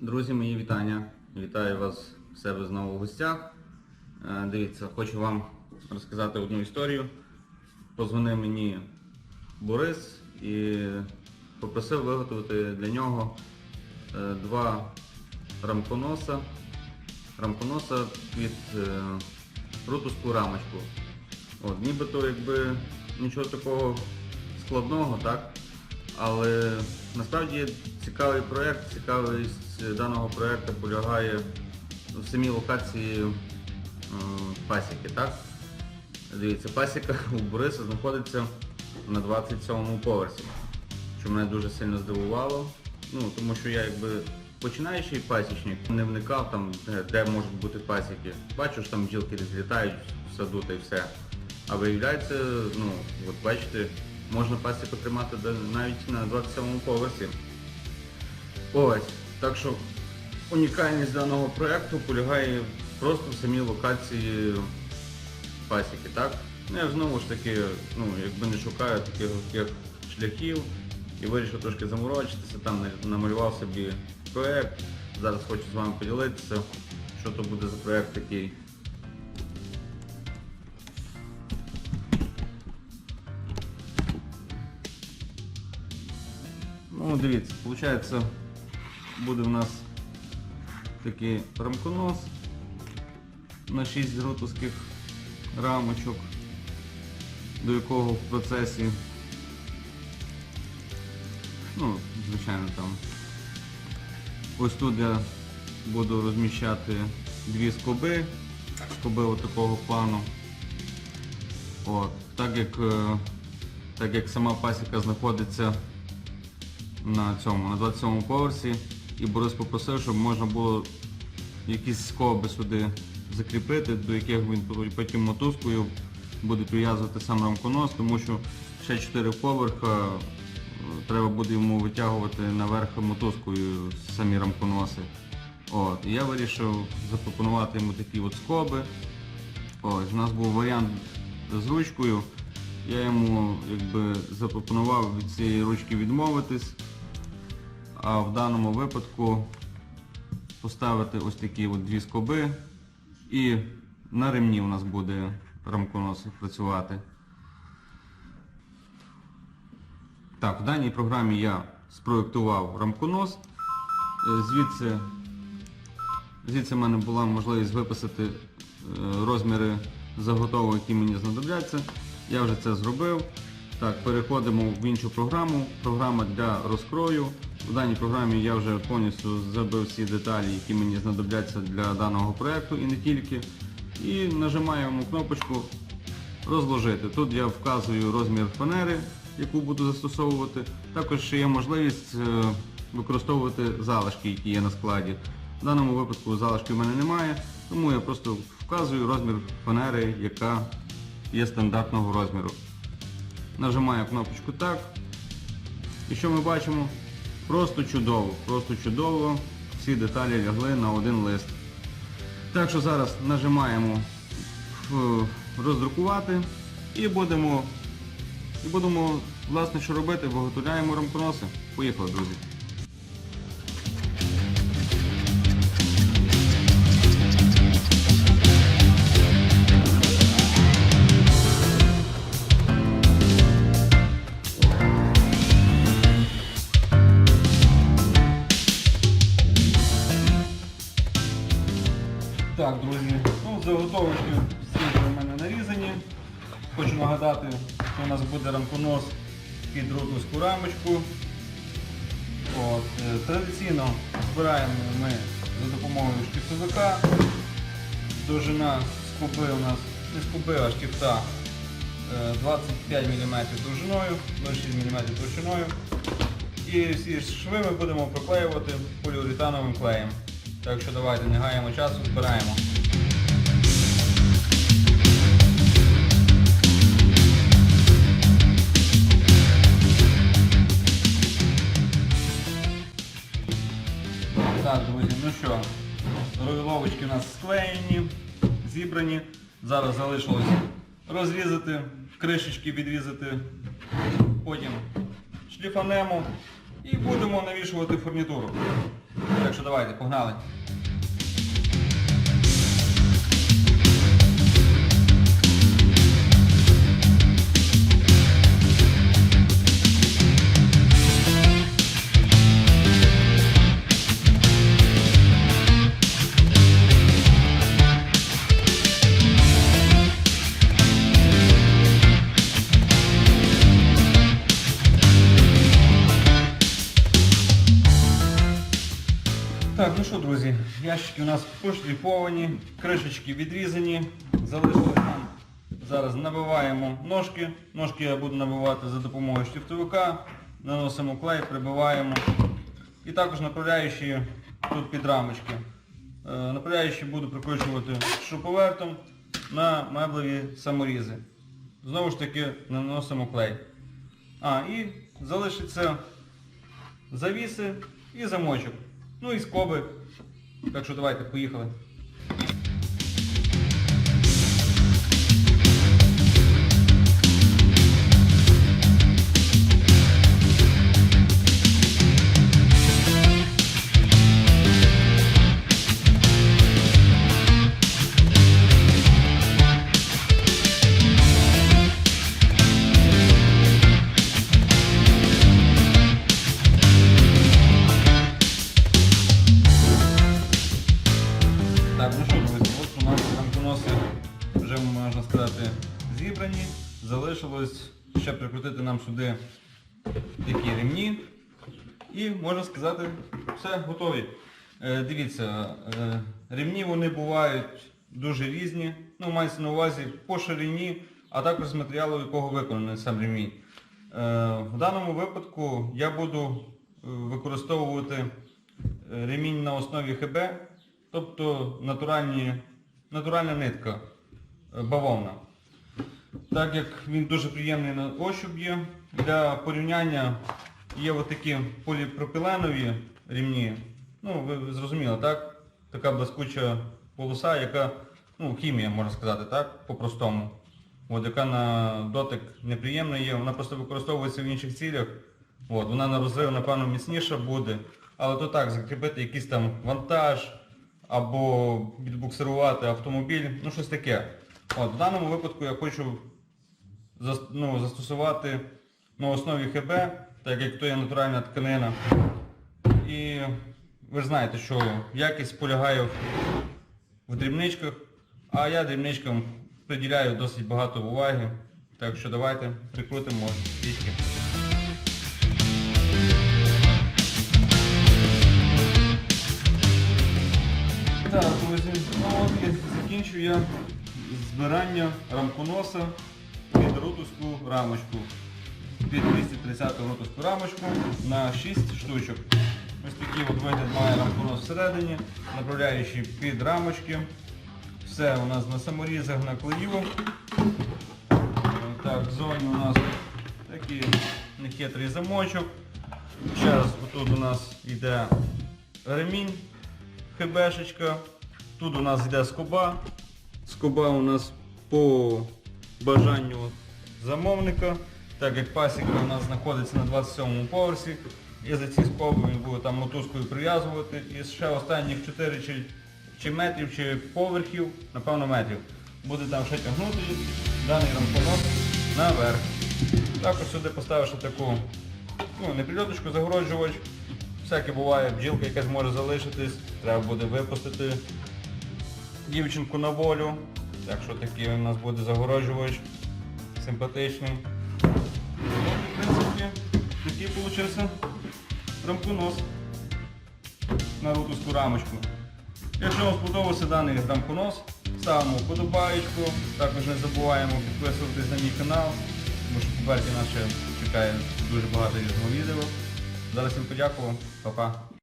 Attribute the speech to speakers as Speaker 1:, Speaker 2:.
Speaker 1: Друзі, мої вітання. Вітаю вас в себе знову в гостях. Е, Дивіться, хочу вам розказати одну історію. Позвонив мені Борис і попросив виготовити для нього е, два рамконоса. Рамконоса під е, рутуску рамочку. От, нібито якби нічого такого складного, так? Але насправді цікавий проєкт. Цікавість даного проєкту полягає в самій локації е, пасіки. Так? Дивіться, пасіка у Бориса знаходиться на 27-му поверсі, що мене дуже сильно здивувало. Ну, тому що я якби починаючий пасічник, не вникав там, де, можуть бути пасіки. Бачу, що там бджілки десь літають в саду та й все. А виявляється, ну, от бачите, можна пасіку тримати навіть на 27-му поверсі. Ось. Так що унікальність даного проєкту полягає просто в самій локації пасіки, так? Ну, я знову ж таки, ну, якби не шукаю таких легких шляхів і вирішив трошки заморочитися, там намалював собі проєкт. Зараз хочу з вами поділитися, що то буде за проєкт такий. Ну, дивіться, виходить, буде в нас такий рамконос на 6 рутовських рамочок, до якого в процесі, ну, звичайно, там, ось тут я буду розміщати дві скоби, скоби от такого плану. От, так як, е, так як сама пасіка знаходиться на цьому, на 27 поверсі. І Борис попросив, щоб можна було якісь скоби сюди закріпити, до яких він потім мотузкою буде прив'язувати сам рамконос, тому що ще 4 поверха е, треба буде йому витягувати наверх мотузкою самі рамконоси. От. І я вирішив запропонувати йому такі от скоби. Ось, у нас був варіант з ручкою. Я йому якби, запропонував від цієї ручки відмовитись, а в даному випадку поставити ось такі от дві скоби і на ремні у нас буде рамконос працювати. Так, в даній програмі я спроєктував рамконос. Е, Звідси Звідси в мене була можливість виписати е, розміри заготовок, які мені знадобляться. Я вже це зробив. Так, переходимо в іншу програму. Програма для розкрою. В даній програмі я вже повністю забив всі деталі, які мені знадобляться для даного проєкту і не тільки. І нажимаємо кнопочку розложити. Тут я вказую розмір фанери, яку буду застосовувати. Також ще є можливість е, використовувати залишки, які є на складі. В даному випадку залишків в мене немає, тому я просто вказую розмір фанери, яка є стандартного розміру. Нажимаю кнопочку так. І що ми бачимо? Просто чудово, просто чудово. Всі деталі лягли на один лист. Так що зараз нажимаємо роздрукувати і будемо, і будемо власне що робити, виготовляємо рамконоси. Поїхали, друзі. Так, друзі, ну, заготовочки всі в мене нарізані. Хочу нагадати, що у нас буде рамконос під рутовську рамочку. От, е, традиційно збираємо ми за допомогою штифтовика. Довжина скоби у нас не скоби, а штифта е, 25 мм довжиною, 0,6 мм товщиною. І всі шви ми будемо проклеювати поліуретановим клеєм. Так що давайте не гаємо часу, збираємо. Так, друзі, ну що, роловочки у нас склеєні, зібрані. Зараз залишилось розрізати, кришечки відрізати, потім шліфанемо і будемо навішувати фурнітуру. Так що давайте. погнали. Ну що, друзі, ящики у нас пошліфовані, кришечки відрізані, залишилось нам. Зараз набиваємо ножки. Ножки я буду набивати за допомогою штифтовика, наносимо клей, прибиваємо. І також направляючі тут під рамочки. Е, Направляючі буду прикручувати шуруповертом на меблеві саморізи. Знову ж таки наносимо клей. А, і залишиться завіси і замочок. Ну і скоби. Так що давайте, поїхали. Вже можна сказати зібрані. Залишилось ще прикрутити нам сюди такі ремні. І можна сказати, все, готові. Е, дивіться, е, ремні вони бувають дуже різні. Ну, мається на увазі по ширині, а також з матеріалу, якого виконаний сам ремінь. Е, в даному випадку я буду використовувати ремінь на основі ХБ, тобто натуральні, натуральна нитка бавовна. Так як він дуже приємний на ощуп є, для порівняння є отакі поліпропіленові рівні. Ну, ви зрозуміли, так? Така блискуча полоса, яка, ну, хімія, можна сказати, так, по-простому. От, яка на дотик неприємна є, вона просто використовується в інших цілях. От, вона на розрив, напевно, міцніша буде. Але то так, закріпити якийсь там вантаж або відбуксирувати автомобіль, ну щось таке. От, в даному випадку я хочу ну, застосувати на основі ХБ, так як то є натуральна тканина. І ви знаєте, що якість полягає в, дрібничках, а я дрібничкам приділяю досить багато уваги. Так що давайте прикрутимо трішки. Так, друзі, ну от закінчу я збирання рамконоса під рутовську рамочку. Під 230 рутовську рамочку на 6 штучок. Ось такий от вигляд має рамконос всередині, направляючи під рамочки. Все у нас на саморізах на клеїво. Так, в зоні у нас такий нехитрий замочок. Зараз тут у нас йде ремінь, хебешечка. Тут у нас йде скоба. Скоба у нас по бажанню замовника, так як пасіка у нас знаходиться на 27 поверсі. І за ці скоби він буде там мотузкою прив'язувати. І ще останніх 4 чи, чи метрів, чи поверхів, напевно метрів, буде там ще тягнути даний рампонос наверх. Також сюди поставиш таку ну, не загороджувач. Всяке буває, бджілка якась може залишитись, треба буде випустити дівчинку на волю. Так що такий у нас буде загороджувач симпатичний. В принципі, такий вийшов рамконос на рутовську рамочку. Якщо вам сподобався даний рамконос, ставимо вподобаєчку. Також не забуваємо підписуватись на мій канал, тому що попереді нас ще чекає дуже багато різного відео. Зараз всім подякував. Па-па.